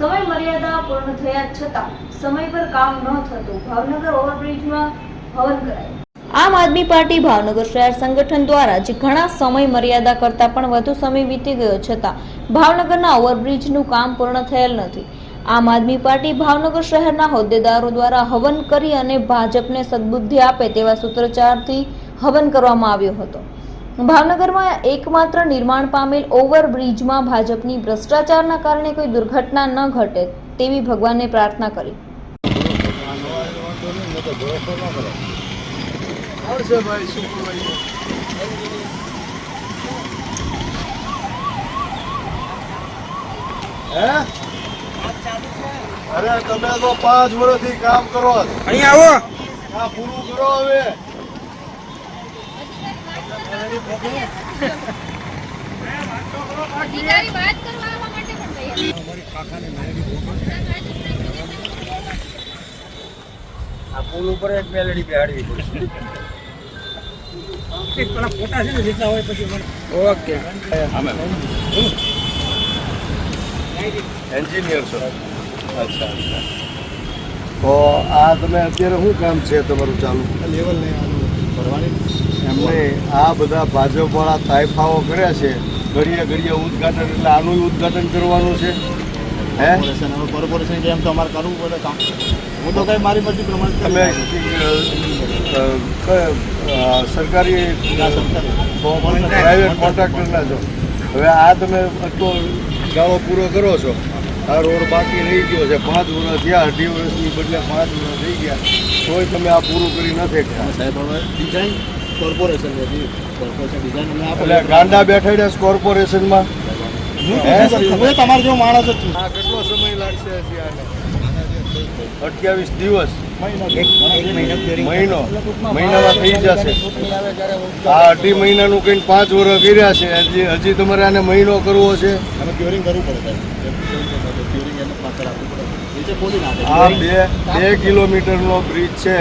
સમય મર્યાદા પૂર્ણ થયા છતાં સમય પર કામ ન થતું ભાવનગર ઓવરબ્રિજમાં હવન કરાયું. આમ આદમી પાર્ટી ભાવનગર શહેર સંગઠન દ્વારા જે ઘણા સમય મર્યાદા કરતાં પણ વધુ સમય વીતી ગયો છતાં ભાવનગરના ઓવરબ્રિજનું કામ પૂર્ણ થયેલ નથી. આમ આદમી પાર્ટી ભાવનગર શહેરના હોદ્દેદારો દ્વારા હવન કરી અને ભાજપને સદબુદ્ધિ આપે તેવા સૂત્રોચ્ચારથી હવન કરવામાં આવ્યો હતો. ભાવનગરમાં એકમાત્ર નિર્માણ પામેલ ઓવરબ્રિજમાં ભાજપની ભ્રષ્ટાચારના કારણે કોઈ દુર્ઘટના ન ઘટે તેવી ભગવાનને પ્રાર્થના કરી. અરે તમે તો પાંચ વર્ષથી કામ કરો અહીંયા આવો. આ પૂરું કરો હવે અધિકારી વાત કરવા આવવા માટે પણ તૈયાર આ પુલ ઉપર એક મેલડી બેહાડવી પડશે. ફોટા છે ને જેટલા હોય પછી ઓકે એન્જિનિયર છો. અચ્છા અચ્છા. તો આ તમે અત્યારે શું કામ છે તમારું ચાલુ? લેવલ એમને આ બધા ભાજપવાળા તાઇફાઓ કર્યા છે. ઘડીએ ઘડીએ ઉદઘાટન એટલે આનું ઉદઘાટન કરવાનું છે. હે? કોર્પોરેશન જેમ તો અમારે કરવું પડે કામ. હું તો કઈ મારી મરજી પ્રમાણે સરકારી. પ્રાઇવેટ કોન્ટ્રાક્ટરના છો. હવે આ તમે આટલો ગાળો પૂરો કરો છો. આ રોડ બાકી રહી ગયો છે. પાંચ વર્ષ થયા અઢી વર્ષની બદલે પાંચ વર્ષ થઈ ગયા. તોય તમે આ પૂરું કરી નથી શકતા સાહેબ હવે ડિઝાઇન કોર્પોરેશન કોર્પોરેશન ડિઝાઇન એટલે ગાંડા બેઠાડ્યા કોર્પોરેશનમાં તમારો જો માણસ કેટલો સમય લાગશે અઠ્યાવીસ દિવસ. મહિનો મહિનામાં થઈ જશે. આ અઢી મહિનાનું કંઈક પાંચ વર્ષ કર્યા છે. હજી હજી તમારે આને મહિનો કરવો છે. આ બે બે કિલોમીટરનો બ્રિજ છે.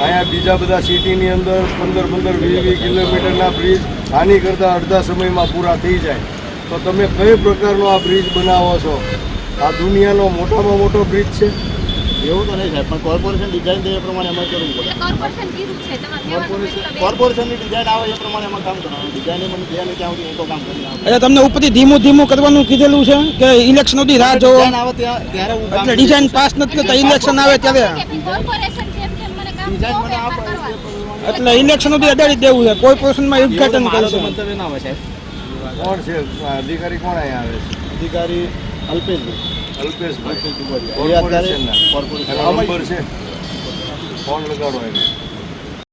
અહીંયા બીજા બધા સિટીની અંદર પંદર પંદર વીસ વીસ કિલોમીટરના બ્રિજ આની કરતાં અડધા સમયમાં પૂરા થઈ જાય. તો તમે કઈ પ્રકારનો આ બ્રિજ બનાવો છો? આ દુનિયાનો મોટામાં મોટો બ્રિજ છે? એવું તો નહીં સાહેબ પણ કોર્પોરેશન ડિઝાઇન દે એ પ્રમાણે અમે કરવું પડે. કોર્પોરેશનની ડિઝાઇન આવે એ પ્રમાણે અમે કામ કરવાનું. ડિઝાઇન મને જે ત્યાં સુધી એ તો કામ કરી એટલે તમને ઉપરથી ધીમું ધીમું કરવાનું કીધેલું છે કે ઇલેક્શન સુધી રાહ જોવો? એટલે ડિઝાઇન પાસ નથી કરતા ઇલેક્શન આવે ત્યારે. એટલે ઇલેક્શન સુધી અડાડી દેવું છે. કોર્પોરેશનમાં ઉદઘાટન કરશે. મંતવ્ય ના હોય સાહેબ. કોણ છે? અધિકારી કોણ અહીંયા આવે છે? અધિકારી અલ્પેશભાઈ અલ્પેશભાઈ અલ્પેશ દુબડિયા. એ અત્યારે કોર્પોરેશનના કોર્પોરેશન એનો નંબર છે ફોન લગાડો એને